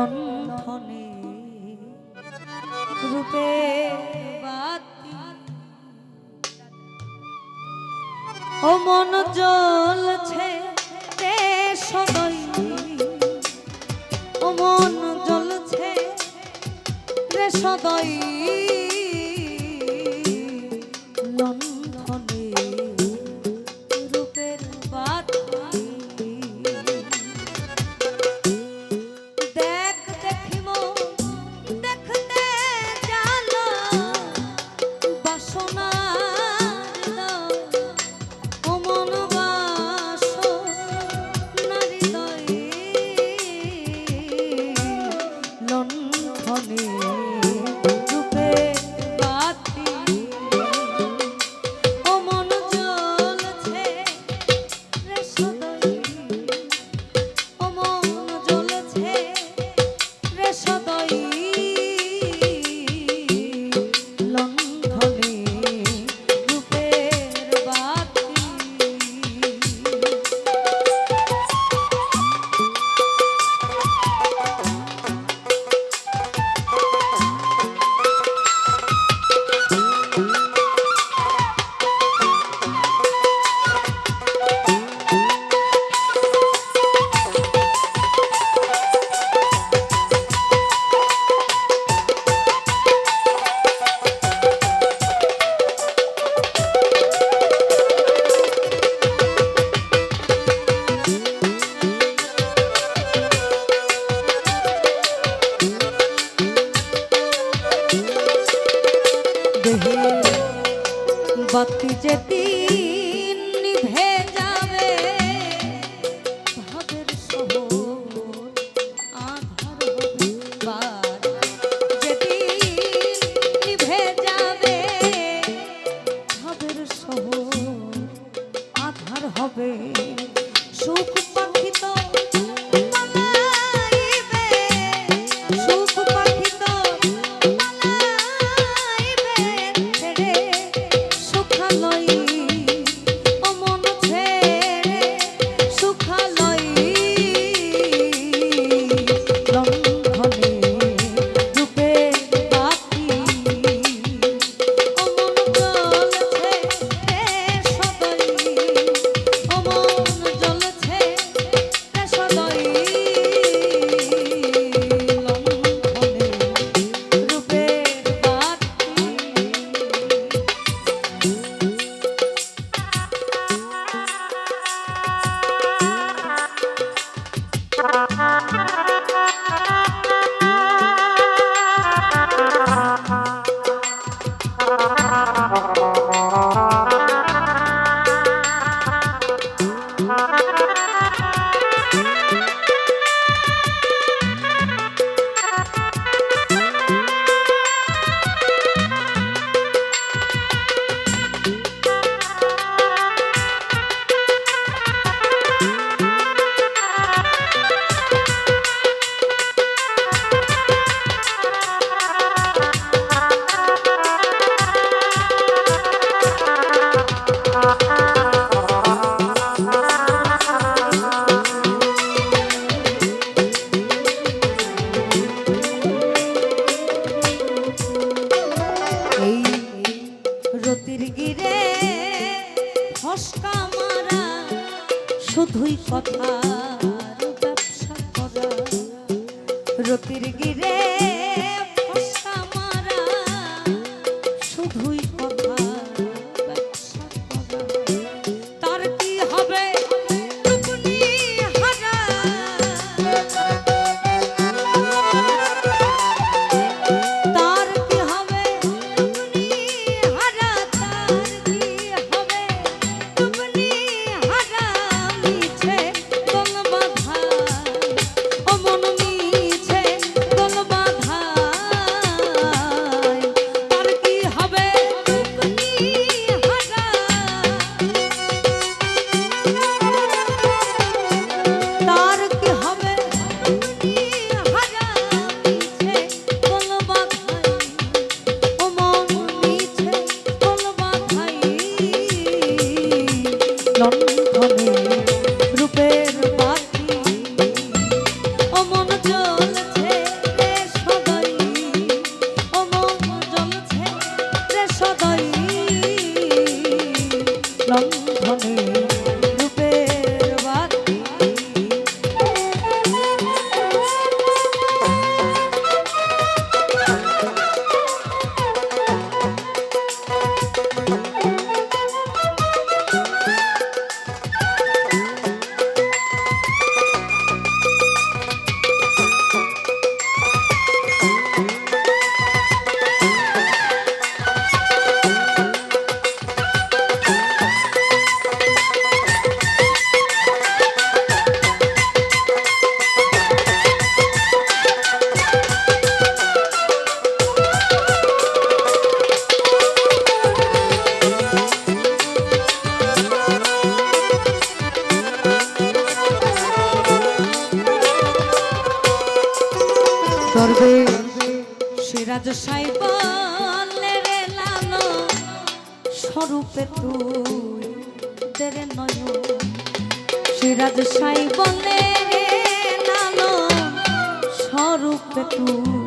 লণ্ঠনে রূপে ও মন জ্বলছে সদয়। ও মন জ্বলছে রে সদয়। ফসকা মারা শুধুই কথা ব্যবসা করা। রতির গিরে লঙ্ঘনে আছে তুই তেরে নয় সিরাজ সাই বলে নানো স্বরূপে তুই।